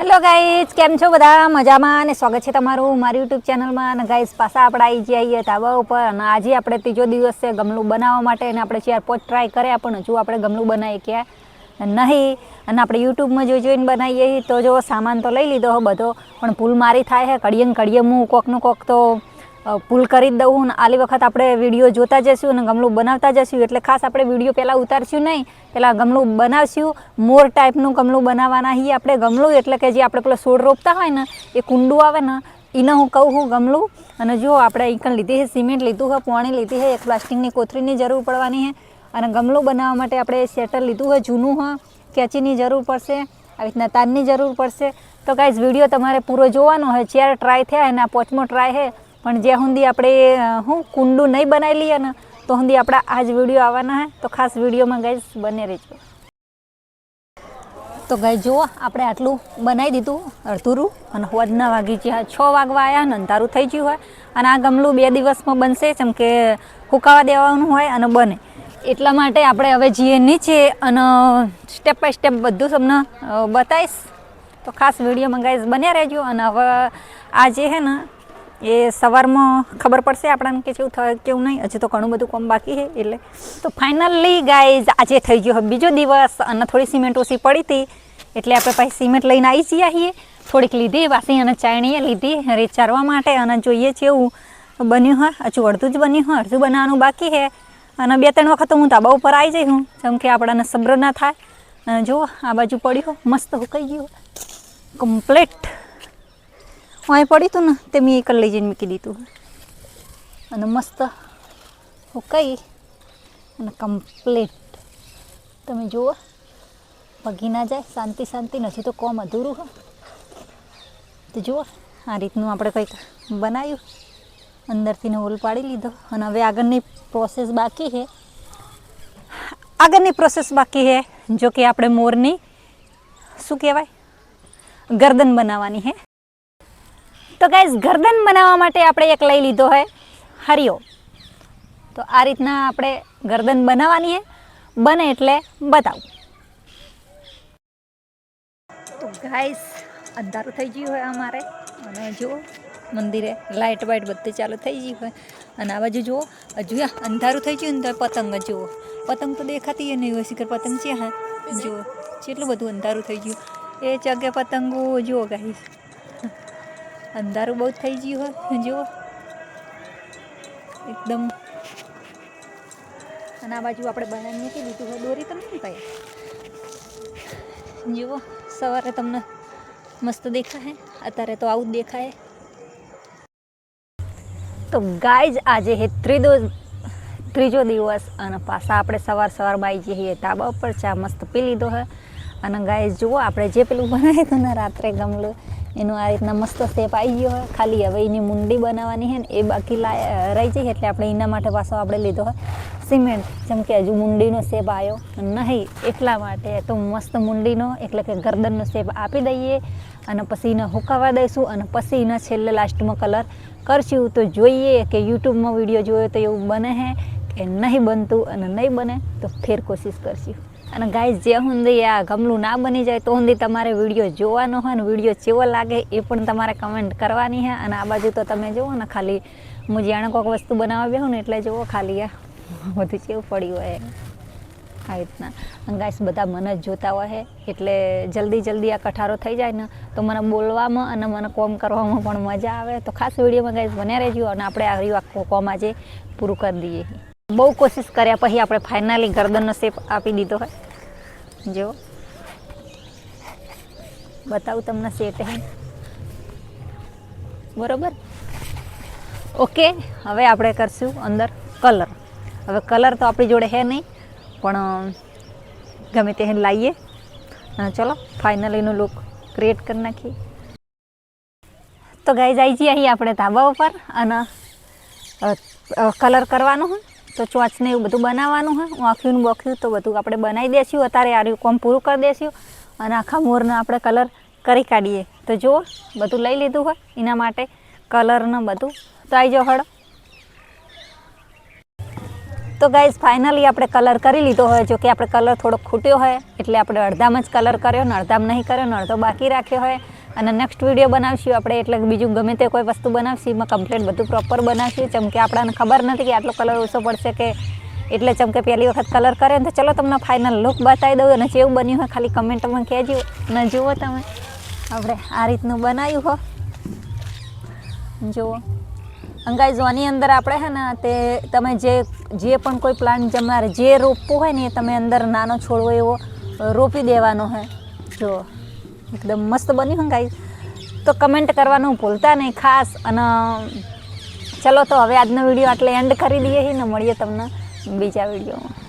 Hello guys કેમ છો બધા? મજામાં અને સ્વાગત છે તમારું મારી યુટ્યુબ ચેનલમાં અને ગાઈઝ પાછા આપણે આવી જઈએ ધાબા ઉપર. અને આજે આપણે ત્રીજો દિવસ છે ગમલું બનાવવા માટે. અને આપણે ચાર પાંચ ટ્રાય કર્યા, પણ હજુ આપણે ગમલું બનાવીએ ક્યાં નહીં. અને આપણે યુટ્યુબમાં જોઈ જોઈને બનાવીએ તો જો સામાન તો લઈ લીધો બધો. પણ ભૂલ મારી થાય છે કડીએ કડીએ હું કોકનું કોક તો ભૂલ કરી દઉં આલી વખત આપણે વીડિયો જોતા જઈશું અને ગમલું બનાવતા જઈશું. એટલે ખાસ આપણે વીડિયો પહેલાં ઉતારશું નહીં, પહેલાં ગમલું બનાવશું. મોર ટાઈપનું ગમલું બનાવવાના હી આપણે ગમલું, એટલે કે જે આપણે પેલો છોડ રોપતા હોય ને, એ કુંડું આવે ને એને હું કહું હું ગમલું. અને જો આપણે અહીં લીધી છે સિમેન્ટ લીધું છે પોણી લીધી છે એક પ્લાસ્ટિકની કોથળીની જરૂર પડવાની છે અને ગમલું બનાવવા માટે આપણે શેટર લીધું છે જૂનું હા, કેચીની જરૂર પડશે, આવી રીતના તારની જરૂર પડશે. તો કાંઈ વીડિયો તમારે પૂરો જોવાનો હોય ચાર ટ્રાય થયા આ પાંચમો ટ્રાય છે પણ જ્યાં સુધી આપણે હું કુંડું નહીં બનાવી લઈએ ને, તો સુધી આપણા આ જ વીડિયો આવવાના હે. તો ખાસ વિડીયોમાં ગાઈસ બને રહેજો. તો ગાઈ જુઓ, આપણે આટલું બનાવી દીધું, અડધુરું, અને હોદના વાગી ગયા. છ વાગવા આવ્યા ને, અંધારું થઈ ગયું હોય. અને આ ગમલું બે દિવસમાં બનશે, જેમ કે હુકાવા દેવાનું હોય અને બને. એટલા માટે આપણે હવે જઈએ નીચે અને સ્ટેપ બાય સ્ટેપ બધું તમને બતાવીશ. તો ખાસ વિડીયોમાં મંગાવીશ બન્યા રહેજો. અને હવે આ જે છે ને એ સવારમાં ખબર પડશે આપણને કે કેવું થાય કેવું નહીં. હજી તો ઘણું બધું કામ બાકી છે, એટલે. તો ફાઇનલી ગાઈઝ આજે થઈ ગયો બીજો દિવસ અને થોડી સિમેન્ટ ઓછી પડી હતી, એટલે આપણે પછી સિમેન્ટ લઈને આવી જઈએ છીએ. થોડીક લીધી વાસી અને ચાયણીએ લીધી, રેચારવા માટે અને જોઈએ છે એવું બન્યું હોય. હજુ અડધું જ બન્યું હોય, અડધું બનાવવાનું બાકી છે. અને બે ત્રણ વખત હું ધાબા ઉપર આવી જઈ હું, જેમ કે આપણાને સબ્ર ના થાય. જુઓ, આ બાજુ પડ્યો, મસ્ત હુકાઈ ગયું. કમ્પ્લીટ અહીં પડ્યું હતું ને, તે મેં એક લઈ જઈને મૂકી દીધું. અને મસ્ત ઉકાઈ અને કમ્પ્લીટ તમે જુઓ પગી ના જાય, શાંતિ શાંતિ નથી તો કોમ અધૂરું હોય તો જુઓ, આ રીતનું આપણે કંઈક બનાવ્યું. અંદરથી હોલ પાડી લીધો. અને હવે આગળની પ્રોસેસ બાકી છે. આગળની પ્રોસેસ બાકી છે જો કે આપણે મોરની, શું કહેવાય, ગરદન બનાવવાની છે. તો ગાઈઝ ગરદન બનાવવા માટે આપણે એક લઈ લીધો હોય હરિયો. તો આ રીતના આપણે ગરદન બનાવવાની છે બને એટલે બતાવું. તો ગાઈસ અંધારું થઈ ગયું હોય અમારે. અને જુઓ મંદિરે લાઇટ વાઇટ બધું ચાલુ થઈ ગયું હોય. અને આ બાજુ જુઓ હજુ અંધારું થઈ ગયું ને તો પતંગ જુઓ. પતંગ તો દેખાતી નહીં હોય, શિખર પતંગ છે હા. જુઓ, કેટલું બધું અંધારું થઈ ગયું. એ જગ્યા પતંગો જુઓ ગાઈસ અંધારું બહુ થઈ ગયું હોય, જુઓ. એકદમ. અને આ બાજુ આપણે બનાવી મૂકી દીધું હોય દોરી તમને ભાઈ. જુઓ, સવારે તમને મસ્ત દેખાય. અત્યારે તો આવું જ દેખાય. તો ગાય આજે હે ત્રીજો ત્રીજો દિવસ અને પાછા આપણે સવાર સવાર બાઈ જઈએ ધાબા ઉપર. ચા મસ્ત પી લીધો હે. અને ગાય જુઓ, આપણે જે પેલું બનાવ્યું હતું ને રાત્રે ગમલું એનું આ રીતના મસ્ત શેપ આવી ગયો હોય. ખાલી હવે એની મુંડી બનાવવાની છે ને એ બાકી રહી જઈએ એટલે આપણે એના માટે પાછો આપણે લીધો હોય. સિમેન્ટ, જેમ કે હજુ મુંડીનો શેપ આવ્યો નહીં, એટલા માટે તો મસ્ત મુંડીનો, એટલે કે ગરદનનો શેપ આપી દઈએ અને પછી એને હુકાવા દઈશું અને પછી એના છેલ્લે લાસ્ટમાં કલર કરશું. તો જોઈએ કે યુટ્યુબમાં વીડિયો જોયો તો એવું બને છે કે નહીં બનતું અને નહીં બને તો ફેર કોશિશ કરશું. અને ગાય જે સુધી આ ગમલું ના બની જાય તો સુધી તમારે વીડિયો જોવાનો હોય ને વીડિયો કેવો લાગે એ પણ તમારે કમેન્ટ કરવાની છે અને આ બાજુ તો તમે જુઓ ને, ખાલી હું જાણે કોઈક વસ્તુ બનાવવા બેહું ને એટલે જુઓ ખાલી આ બધું કેવું પડ્યું હોય આ રીતના. ગાઈસ બધા મને જ જોતા હોય એટલે જલ્દી જલ્દી આ કઠારો થઈ જાય ને, તો મને બોલવામાં અને મને કોમ કરવામાં પણ મજા આવે. તો ખાસ વિડીયોમાં ગાઈસ બન્યા રહેજો અને આપણે આ કોમ આજે પૂરું કરી દઈએ. બહુ કોશિશ કર્યા પછી આપણે ફાઇનલી ગરદનનો શેપ આપી દીધો હોય. જો. બતાવું તમને સેટ હે. બરોબર? ઓકે, હવે આપણે કરશું અંદર કલર હવે કલર તો આપણી જોડે હે નહીં, પણ ગમે તે લાવીએ ચલો ફાઇનલીનો લુક ક્રિએટ કરી નાખીએ. તો ગાઈ જાય છીએ અહીં આપણે ધાબા ઉપર અને કલર કરવાનો હોય તો ચોચને એવું બધું બનાવવાનું હોય. વાંખ્યું બોખ્યું તો બધું આપણે બનાવી દેશું અત્યારે આ કોમ પૂરું કરી દેશું અને આખા મોરને આપણે કલર કરી કાઢીએ. તો જુઓ, બધું લઈ લીધું હોય. એના માટે કલરને બધું. તો આવી જાઓ હળ. તો ગાઈઝ ફાઇનલી આપણે કલર કરી લીધો હોય. જો કે આપણે કલર થોડો ખૂટ્યો હોય, એટલે આપણે અડધામાં જ કલર કર્યો, ને અડધામાં નહીં કર્યો, ને અડધો બાકી રાખ્યો હોય. અને નેક્સ્ટ વીડિયો બનાવશું, આપણે એટલે બીજું ગમે તે કોઈ વસ્તુ બનાવશું, એમાં કમ્પ્લેટ બધું પ્રોપર બનાવશું. જેમ કે આપણને ખબર નથી કે આટલો કલર ઓછો પડશે કે એટલે જેમ કે પહેલી વખત કલર કરે ને તો ચલો તમને ફાઇનલ લુક બતાવી દઉં અને જેવું બન્યું હોય ખાલી કમેન્ટમાં કહેજો. ને જુઓ તમે, આપણે આ રીતનું બનાવ્યું હો. જુઓ. અંગાઈ આની અંદર આપણે છે ને તે તમે જે જે પણ કોઈ પ્લાન્ટ જમારે જે રોપવું હોય ને એ તમે અંદર નાનો છોડવો એવો રોપી દેવાનો હોય જો એકદમ મસ્ત બન્યું હંગાઈ તો કમેન્ટ કરવાનું ભૂલતા નહીં ખાસ અને ચલો તો હવે આજનો વીડિયો આટલે એન્ડ કરી દઈએ ને મળીએ તમને બીજા વિડીયોમાં.